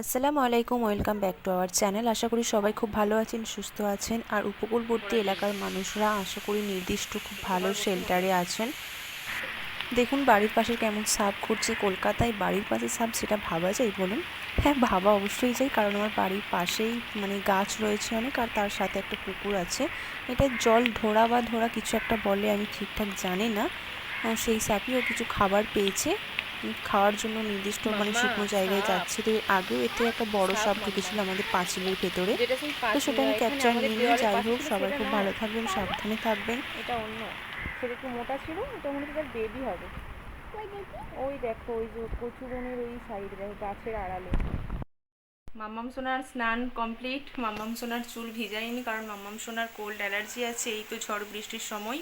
আসসালামু আলাইকুম, welcome back to our channel. আশা করি সবাই খুব ভালো আছেন, সুস্থ আছেন। আর উপকূলবর্তী এলাকার মানুষরা আশা করি নির্দিষ্ট খুব ভালো শেল্টারে আছেন। দেখুন বাড়ির পাশে কেমন সাপ ঘুরছে কলকাতায়। বাড়ির পাশে সাপ সেটা ভাবা যায় বলুন? হ্যাঁ ভাবা অবশ্যই যায়, কারণ আমার বাড়ির পাশেই মানে গাছ রয়েছে অনেক, আর তার সাথে একটা পুকুর আছে। এটা জল ধরা বা ধরা কিছু একটা বলে, আমি ঠিকঠাক জানি না। সেই সাপই ও কিছু খাবার পেয়েছে। খাওয়ার জন্য নির্দিষ্ট মানে শুকনো জায়গায়। যাচ্ছে তো আগেও এতে একটা বড় সাপ ঢুকেছিল আমাদের পাঁচিলের ভেতরে। তো সেটা আমি ক্যাপচার নিয়ে দেওয়ালে যাই হোক সবাই খুব ভালো থাকবেন সাবধানে থাকবেন। এটা অন্য। সেটা একটু মোটা ছিল এটা মনে হচ্ছে বেবি হবে। ওই দেখো। ওই যে কচু বনের ওই সাইড দেখো গাছের আড়ালে। মাম্মাম সোনার স্নান কমপ্লিট মাম্মাম সোনার চুল ভিজাইনি কারণ মাম্মাম সোনার কোল্ড অ্যালার্জি আছে এই তো ঝড় বৃষ্টির সময়।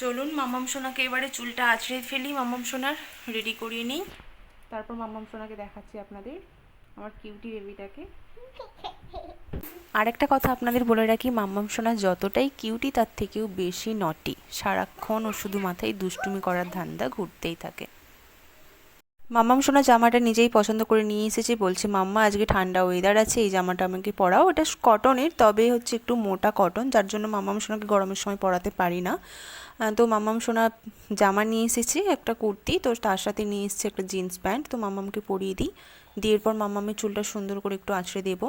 চলুন, মামাম সোনাকে এবারে চুলটা আছড়ে ফেলি। মামাম সোনার রেডি করিয়ে নিই। তারপর মামাম সোনাকে দেখাচ্ছি আপনাদের, আমার কিউটি বেবিটাকে আর একটা কথা আপনাদের বলে রাখি মাম্মাম সোনা যতটাই কিউটি তার থেকেও বেশি নটি সারাক্ষণ ও শুধু মাথায় দুষ্টুমি করার ধান্দা ঘুরতেই থাকে। মাম্মাম শোনা জামাটা নিজেই পছন্দ করে নিয়ে এসেছি, বলছে, মাম্মা, আজকে ঠান্ডা ওয়েদার আছে, এই জামাটা আমাকে পরাও। এটা কটনের তবে হচ্ছে একটু মোটা কটন যার জন্য মাম্মাম সোনাকে গরমের সময় পরাতে পারি না। তো মাম্মাম সোনা জামা নিয়ে এসেছি, একটা কুর্তি, তো তার সাথে নিয়ে এসেছে একটা জিন্স প্যান্ট তো মাম্মামকে পরিয়ে দিই। দিয়ে এরপর মাম্মামের চুলটা সুন্দর করে একটু আঁচড়ে দেবো।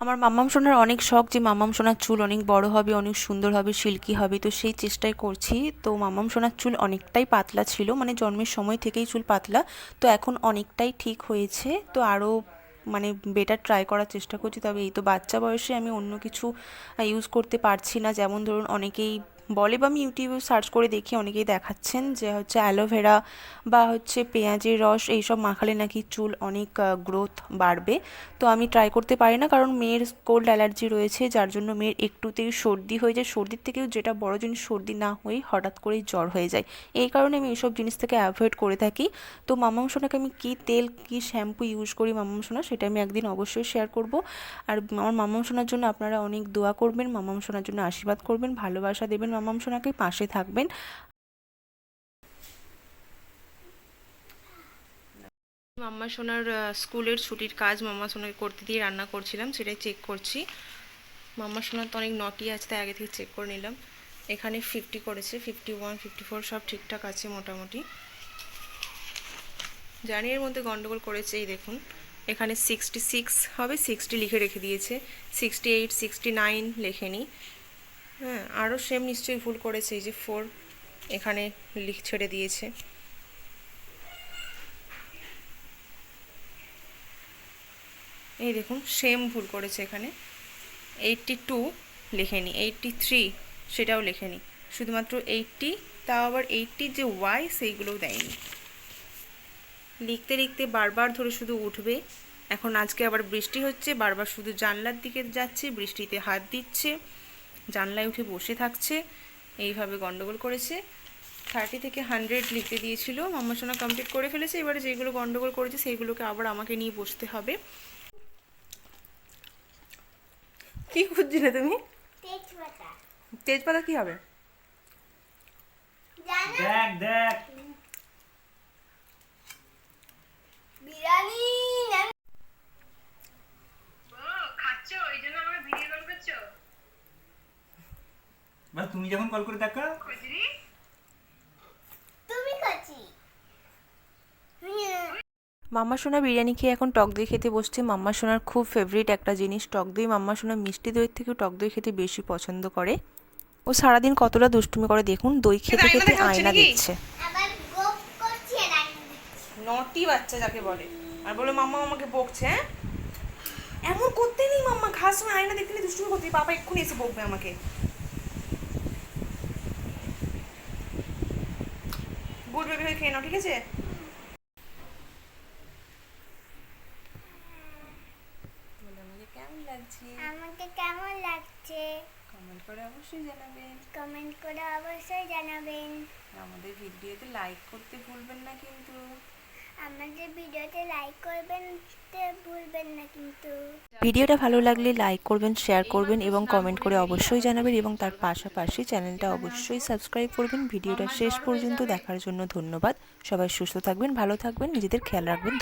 আমার মাম্মাম সোনার অনেক শখ যে মাম্মাম সোনার চুল অনেক বড় হবে, অনেক সুন্দর হবে, সিল্কি হবে। তো সেই চেষ্টাই করছি। তো মাম্মাম সোনার চুল অনেকটাই পাতলা ছিল মানে জন্মের সময় থেকেই চুল পাতলা। তো এখন অনেকটাই ঠিক হয়েছে। তো আরও মানে বেটার ট্রাই করার চেষ্টা করছি। তবে এই তো বাচ্চা বয়সে আমি অন্য কিছু ইউজ করতে পারছি না। যেমন ধরুন, অনেকেই বলে বা আমি ইউটিউবে সার্চ করে দেখি, অনেকেই দেখাচ্ছেন যে হচ্ছে অ্যালোভেরা বা হচ্ছে পেঁয়াজের রস, এইসব মাখালে নাকি চুল অনেক গ্রোথ বাড়বে। তো আমি ট্রাই করতে পারি না, কারণ মেয়ের কোল্ড অ্যালার্জি রয়েছে, যার জন্য মেয়ের একটুতেই সর্দি হয়ে যায়। সর্দির থেকেও যেটা বড় জিনিস, সর্দি না হয়ে হঠাৎ করেই জ্বর হয়ে যায়। এই কারণে আমি এইসব জিনিস থেকে অ্যাভয়েড করে থাকি। তো মামাম সোনাকে আমি কী তেল, কী শ্যাম্পু ইউজ করি মামাম সোনা, সেটা আমি একদিন অবশ্যই শেয়ার করব। আর আমার মামাম সোনার জন্য আপনারা অনেক দোয়া করবেন, মামাম সোনার জন্য আশীর্বাদ করবেন, ভালোবাসা দেবেন মামাম সোনাকে পাশে থাকবেন। মাম্মা সোনার স্কুলের ছুটির কাজ মাম্মা সোনাকে করতে দিয়ে রান্না করছিলাম, সেটাই চেক করছি। মাম্মা সোনার তো অনেক নটি আছে, তাই আগে থেকে চেক করে নিলাম। এখানে ফিফটি করেছে ফিফটি ওয়ান ফিফটি ফোর সব ঠিকঠাক আছে মোটামুটি। জানি এর মধ্যে গন্ডগোল করেছে, এই দেখুন। এখানে সিক্সটি সিক্স হবে সিক্সটি লিখে রেখে দিয়েছে। সিক্সটি এইট সিক্সটি নাইন লেখেনি। হ্যাঁ আরও সেম নিশ্চয়ই ভুল করেছে, এই যে ফোর এখানে লিখ, ছেড়ে দিয়েছে। এই দেখুন সেম ভুল করেছে এখানে। এইটটি টু লেখেনি এইটটি থ্রি সেটাও লেখেনি। শুধুমাত্র এইটটি তাও আবার এইটটির যে ওয়াই সেইগুলোও দেয়নি। লিখতে লিখতে বারবার ধরে শুধু উঠবে। এখন আজকে আবার বৃষ্টি হচ্ছে, বারবার শুধু জানলার দিকে যাচ্ছে, বৃষ্টিতে হাত দিচ্ছে। জানলায় উঠে বসে থাকছে। এইভাবে গন্ডগোল করেছে। থার্টি থেকে হান্ড্রেড লিখতে দিয়েছিল। মাম্মা সোনা কমপ্লিট করে ফেলেছে। এবারে যেগুলো গন্ডগোল করেছে সেইগুলোকে আবার আমাকে নিয়ে বসতে হবে। কি খুঁজছিলে তুমি? তেজপাতা। তেজপাতা কি হবে? জানো? দেখ দেখ বিরিয়ানি আমি বা তুমি যখন কল করে দেখা? মাম্মা সোনা বিরিয়ানি খেয়ে এখন টক দই খেতে বসছে। মাম্মা সোনার খুব ফেভারিট একটা জিনিস টক দই। মাম্মা সোনা মিষ্টি দইয়ের থেকেও টক দই খেতে বেশি পছন্দ করে। ও সারাদিন কতটা দুষ্টুমি করে দেখুন? দই খেতে খেতে আয়না নাকি? দিচ্ছে। আবার গোপ করছি আর আগে দিচ্ছি। নটি বাচ্চা যাকে বলে। আর বলে মাম্মা আমাকে বকছে হ্যাঁ? এমন করতে নেই মাম্মা। খাস আয়না দেখতে নেই দুষ্টুমি করতে বাবা এক্ষুনি এসে বকবে আমাকে। বেবি হয়ে খেয়ে নাও ঠিক আছে? কেমন লাগছে? আমাকে কেমন লাগছে? কমেন্ট করে অবশ্যই জানাবেন। কমেন্ট করে অবশ্যই জানাবেন। আমাদের ভিডিওতে লাইক করতে ভুলবেন না কিন্তু। আমাদের ভিডিওতে লাইক করবেন ভুলবেন না কিন্তু। ভিডিওটা ভালো লাগলে লাইক করবেন শেয়ার করবেন এবং কমেন্ট করে অবশ্যই জানাবেন এবং তার পাশাপাশি চ্যানেলটা অবশ্যই সাবস্ক্রাইব করবেন। ভিডিওটা শেষ পর্যন্ত দেখার জন্য ধন্যবাদ। সবাই সুস্থ থাকবেন, ভালো থাকবেন, নিজেদের খেয়াল রাখবেন।